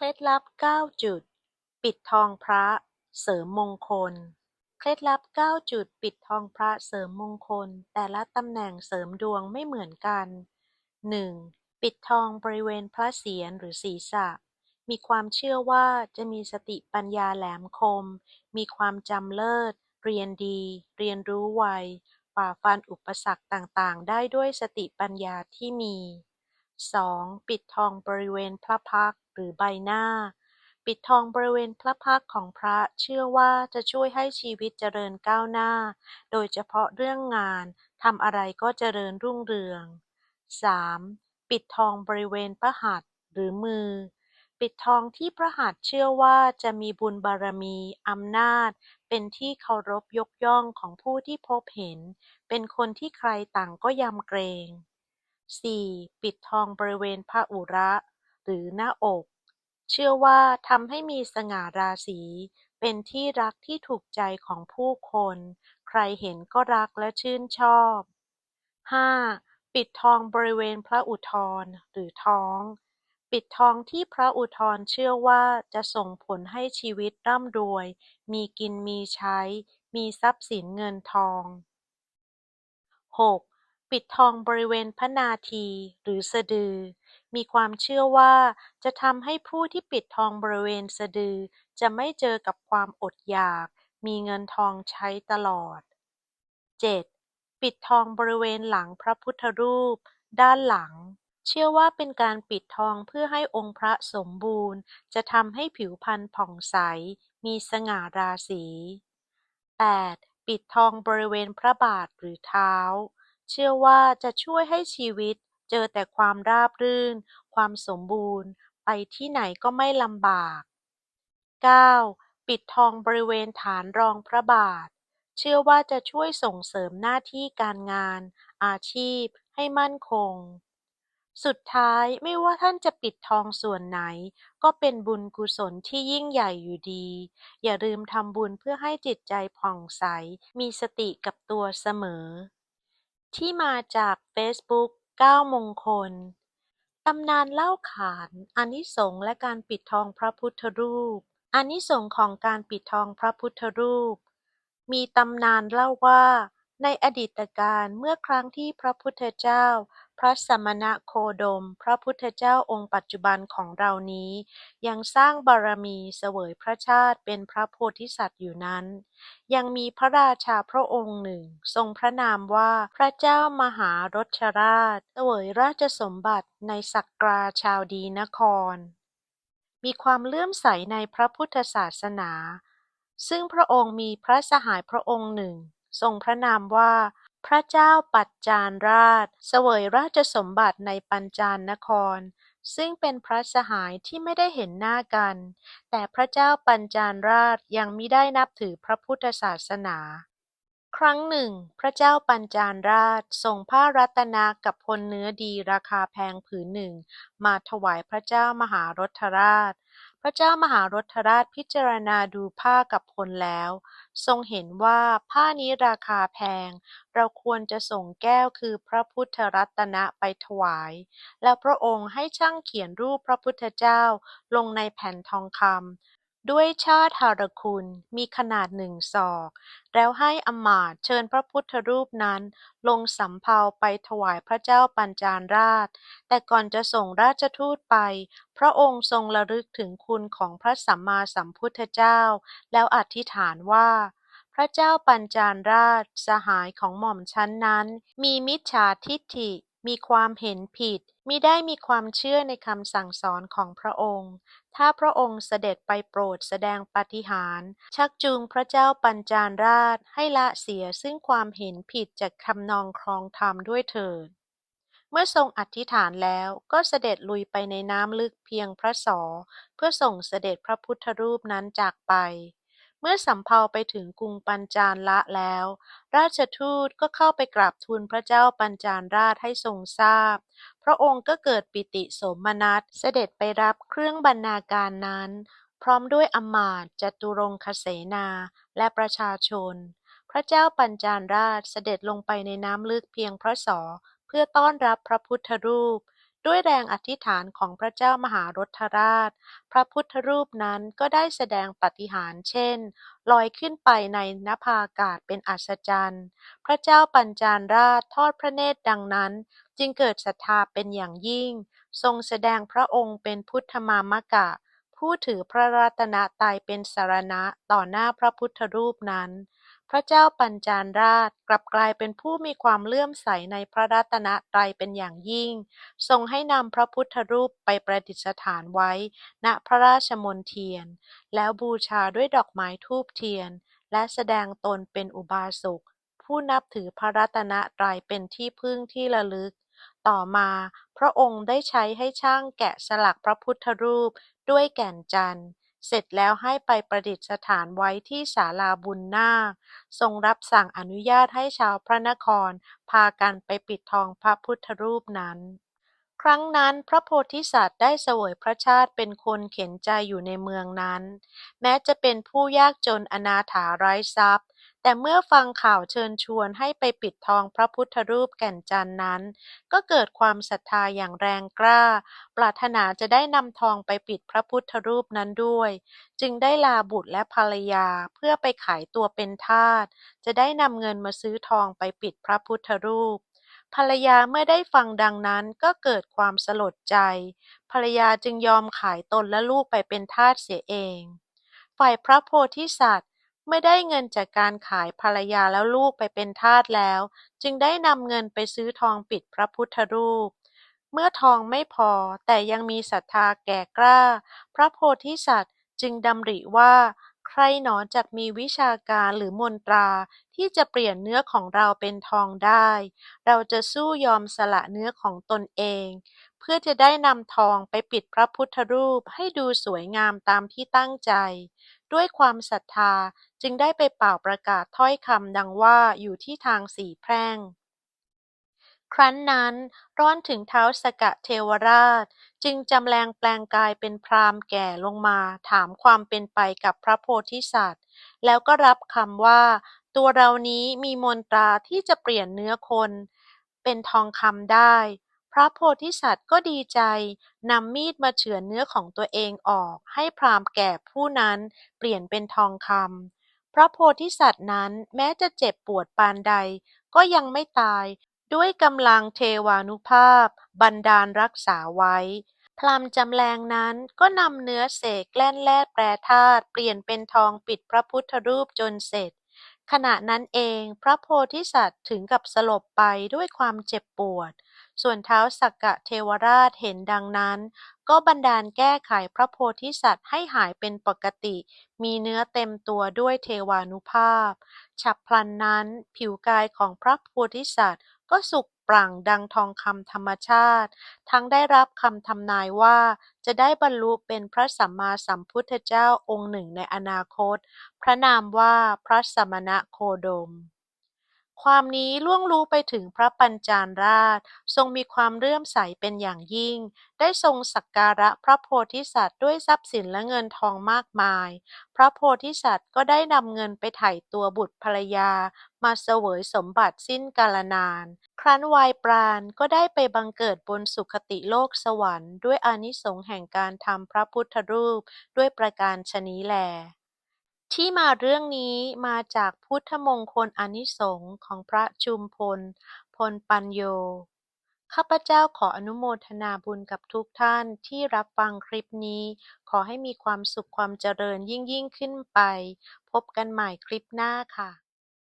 เคล็ดลับ 9 จุด ปิดทองพระ เสริมมงคล เคล็ดลับ 9 จุด ปิดทองพระเสริมมงคล แต่ละตำแหน่งเสริมดวงไม่เหมือนกัน 1. ปิดทองบริเวณพระเศียรหรือศีรษะ มีความเชื่อว่าจะมีสติปัญญาแหลมคม มีความจำเลิศ เรียนดี เรียนรู้ไวฝ่าฟันอุปสรรคต่างๆ ได้ด้วยสติปัญญาที่มี 2. ปิดทองบริเวณพระพักตร์หรือใบหน้า ปิดทองบริเวณพระพักตร์ของพระเชื่อว่าจะช่วยให้ชีวิตเจริญก้าวหน้า โดยเฉพาะเรื่องงานทำอะไรก็เจริญรุ่งเรือง 3. ปิดทองบริเวณพระหัตถ์หรือมือ ปิดทองที่พระหัตถ์เชื่อว่าจะมีบุญบารมีอำนาจ เป็นที่เคารพยกย่องของผู้ที่พบเห็น เป็นคนที่ใครต่างก็ยำเกรง 4. ปิดทองบริเวณพระอุระ หรือหน้าอก เชื่อว่าทำให้มีสง่าราศีเป็นที่รักที่ถูกใจของผู้คน ใครเห็นก็รักและชื่นชอบ 5. ปิดทองบริเวณพระอุทธรหรือท้อง ปิดทองที่พระอุทธรเชื่อว่าจะส่งผลให้ชีวิตร่ำรวย มีกินมีใช้ มีทรัพย์สินเงินทอง 6. ปิดทองบริเวณพระนาทีหรือสะดือ มีความเชื่อว่าจะทำให้ผู้ที่ปิดทองบริเวณสะดือ จะไม่เจอกับความอดอยาก มีเงินทองใช้ตลอด 7. ปิดทองบริเวณหลังพระพุทธรูป ด้านหลัง เชื่อว่าเป็นการปิดทองเพื่อให้องค์พระสมบูรณ์ จะทำให้ผิวพรรณผ่องใส มีสง่าราศี 8. ปิดทองบริเวณพระบาทหรือเท้า เชื่อว่าจะช่วยให้ชีวิตเจอแต่ความราบรื่น ความสมบูรณ์ ไปที่ไหนก็ไม่ลำบาก 9. ปิดทองบริเวณฐานรองพระบาท เชื่อว่าจะช่วยส่งเสริมหน้าที่การงาน อาชีพ ให้มั่นคง สุดท้ายไม่ว่าท่านจะปิดทองส่วนไหน ก็เป็นบุญกุศลที่ยิ่งใหญ่อยู่ดี อย่าลืมทำบุญเพื่อให้จิตใจผ่องใส มีสติกับตัวเสมอ ที่มาจากเฟซบุ๊ก9มงคล ตำนานเล่าขานอานิสงส์และการปิดทองพระพุทธรูป อานิสงส์ของการปิดทองพระพุทธรูป มีตำนานเล่าว่า ในอดีตการเมื่อครั้งที่พระพุทธเจ้า พระสมณะโคดม พระพุทธเจ้าองค์ปัจจุบันของเรานี้ ยังสร้างบารมีเสวยพระชาติเป็นพระโพธิสัตว์อยู่นั้น ยังมีพระราชาพระองค์หนึ่ง ทรงพระนามว่าพระเจ้ามหารชราช เสวยราชสมบัติในสักกราชาวดีนคร มีความเลื่อมใสในพระพุทธศาสนา ซึ่งพระองค์มีพระสหายพระองค์หนึ่ง ทรงพระนามว่า พระเจ้าปัจจานราช เสวยราชสมบัติในปัญจานนคร ซึ่งเป็นพระสหายที่ไม่ได้เห็นหน้ากัน แต่พระเจ้าปัญจานราชยังมิได้นับถือพระพุทธศาสนา ครั้งหนึ่ง พระเจ้าปัญจานราชส่งผ้ารัตนะกับพลเนื้อดีราคาแพงผืนหนึ่ง มาถวายพระเจ้ามหารถราช ระเจ้ามหารถราชพิจารณาดูผ้ากับพลแล้ว ทรงเห็นว่าผ้านี้ราคาแพง เราควรจะส่งแก้วคือพระพุทธรัตนะไปถวาย แล้วพระองค์ให้ช่างเขียนรูปพระพุทธเจ้าลงในแผ่นทองคำ ด้วยชาติารคุณมีขนาดหนึ่งศอก แล้วให้อมาตย์เชิญพระพุทธรูปนั้นลงสำเภาไปถวายพระเจ้าปัญจานราช แต่ก่อนจะส่งราชทูตไป พระองค์ทรงระลึกถึงคุณของพระสัมมาสัมพุทธเจ้า แล้วอธิษฐานว่าพระเจ้าปัญจานราชสหายของหม่อมชั้นนั้น มีมิจฉาทิฏฐิมีความเห็นผิด มิได้มีความเชื่อในคำสั่งสอนของพระองค์ ถ้าพระองค์เสด็จไปโปรดแสดงปาฏิหาริย์ชักจูงพระเจ้าปัญจาราชให้ละเสียซึ่งความเห็นผิดจากคำนองครองธรรมด้วยเถิด เมื่อทรงอธิษฐานแล้วก็เสด็จลุยไปในน้ำลึกเพียงพระศอเพื่อส่งเสด็จพระพุทธรูปนั้นจากไป เมื่อสำเภาไปถึงกรุงปัญจาละแล้ว ราชทูตก็เข้าไปกราบทูลพระเจ้าปัญจาราชให้ทรงทราบ พระองค์ก็เกิดปิติโสมนัสเสด็จไปรับเครื่องบรรณาการนั้น พร้อมด้วยอมาตจตุรงคเสนาและประชาชน พระเจ้าปัญจาราชเสด็จลงไปในน้ำลึกเพียงพระศอเพื่อต้อนรับพระพุทธรูป ด้วยแรงอธิษฐานของพระเจ้ามหารถราช พระพุทธรูปนั้นก็ได้แสดงปฏิหารเช่น ลอยขึ้นไปในนภาอากาศเป็นอัศจรรย์ พระเจ้าปัญจาราชทอดพระเนตรดังนั้น จึงเกิดศรัทธาเป็นอย่างยิ่ง ทรงแสดงพระองค์เป็นพุทธมามกะ ผู้ถือพระรัตนตรัยเป็นสารณะต่อหน้าพระพุทธรูปนั้น พระเจ้าปัญจาลราชกลับกลายเป็นผู้มีความเลื่อมใสในพระรัตนตรัยเป็นอย่างยิ่ง ทรงให้นำพระพุทธรูปไปประดิษฐานไว้ ณพระราชมณฑียน แล้วบูชาด้วยดอกไม้ธูปเทียน และแสดงตนเป็นอุบาสกผู้นับถือพระรัตนตรัยเป็นที่พึ่งที่ระลึก ต่อมาพระองค์ได้ใช้ให้ช่างแกะสลักพระพุทธรูปด้วยแก่นจันทร์ เสร็จแล้วให้ไปประดิษฐานไว้ที่ศาลาบุญนาค ทรงรับสั่งอนุญาตให้ชาวพระนคร พากันไปปิดทองพระพุทธรูปนั้น ครั้งนั้นพระโพธิสัตว์ได้เสวยพระชาติเป็นคนเข็นใจอยู่ในเมืองนั้น แม้จะเป็นผู้ยากจนอนาถาไร้ทรัพย์ แต่เมื่อฟังข่าวเชิญชวนให้ไปปิดทองพระพุทธรูปแก่นจันทร์นั้น ก็เกิดความศรัทธาอย่างแรงกล้า ปรารถนาจะได้นำทองไปปิดพระพุทธรูปนั้นด้วย จึงได้ลาบุตรและภรรยาเพื่อไปขายตัวเป็นทาส จะได้นำเงินมาซื้อทองไปปิดพระพุทธรูปภรรยาเมื่อได้ฟังดังนั้นก็เกิดความสลดใจ ภรรยาจึงยอมขายตนและลูกไปเป็นทาสเสียเอง ฝ่ายพระโพธิสัตว์ เมื่อได้เงินจากการขายภรรยาแล้วลูกไปเป็นทาสแล้ว จึงได้นำเงินไปซื้อทองปิดพระพุทธรูป เมื่อทองไม่พอแต่ยังมีศรัทธาแก่กล้า พระโพธิสัตว์จึงดำริว่า ใครหนอจักมีวิชาการหรือมนตราที่จะเปลี่ยนเนื้อของเราเป็นทองได้ เราจะสู้ยอมสละเนื้อของตนเอง เพื่อจะได้นำทองไปปิดพระพุทธรูปให้ดูสวยงามตามที่ตั้งใจ ด้วยความศรัทธาจึงได้ไปเป่าประกาศถ้อยคำดังว่าอยู่ที่ทางสี่แพร่ง ครั้นนั้นร้อนถึงเท้าสกะเทวราช จึงจำแรงแปลงกายเป็นพรามแก่ลงมาถามความเป็นไปกับพระโพธิสัตว์ แล้วก็รับคำว่า ตัวเรานี้มีมนตราที่จะเปลี่ยนเนื้อคน เป็นทองคำได้ ระโพธิสัตว์ก็ดีใจ นำมีดมาเฉือนเนื้อของตัวเองออก ให้พราหมณ์แก่ผู้นั้นเปลี่ยนเป็นทองคำพระโพธิสัตว์นั้นแม้จะเจ็บปวดปานใด ก็ยังไม่ตาย ด้วยกำลังเทวานุภาพ บันดาลรักษาไว้ พรามจำแรงนั้นก็นำเนื้อเสกแกล้นแล่แปรธาตุเปลี่ยนเป็นทองปิดพระพุทธรูปจนเสร็จขณะนั้นเองพระโพธิสัตว์ถึงกับสลบไปด้วยความเจ็บปวด ส่วนเท้าสักกะเทวราชเห็นดังนั้น ก็บันดาลแก้ไขพระโพธิสัตว์ให้หายเป็นปกติ มีเนื้อเต็มตัวด้วยเทวานุภาพ ฉับพลันนั้นผิวกายของพระโพธิสัตว์ก็สุกปรั่งดังทองคำธรรมชาติ ทั้งได้รับคำทำนายว่า จะได้บรรลุเป็นพระสัมมาสัมพุทธเจ้าองค์หนึ่งในอนาคต พระนามว่าพระสมณะโคดม ความนี้ล่วงรู้ไปถึงพระปัญจาราช ทรงมีความเลื่อมใสเป็นอย่างยิ่ง ได้ทรงสักการะพระโพธิสัตว์ด้วยทรัพย์สินและเงินทองมากมาย พระโพธิสัตว์ก็ได้นำเงินไปไถ่ตัวบุตรภรรยา มาเสวยสมบัติสิ้นกาลนาน ครั้นวายปราณก็ได้ไปบังเกิดบนสุคติโลกสวรรค์ ด้วยอานิสงส์แห่งการทำพระพุทธรูปด้วยประการฉนี้แล ที่มาเรื่องนี้มาจากพุทธมงคลอานิสงส์ของพระชุมพล พลปัญโย ข้าพเจ้าขออนุโมทนาบุญกับทุกท่านที่รับฟังคลิปนี้ ขอให้มีความสุขความเจริญยิ่งยิ่งขึ้นไป พบกันใหม่คลิปหน้าค่ะ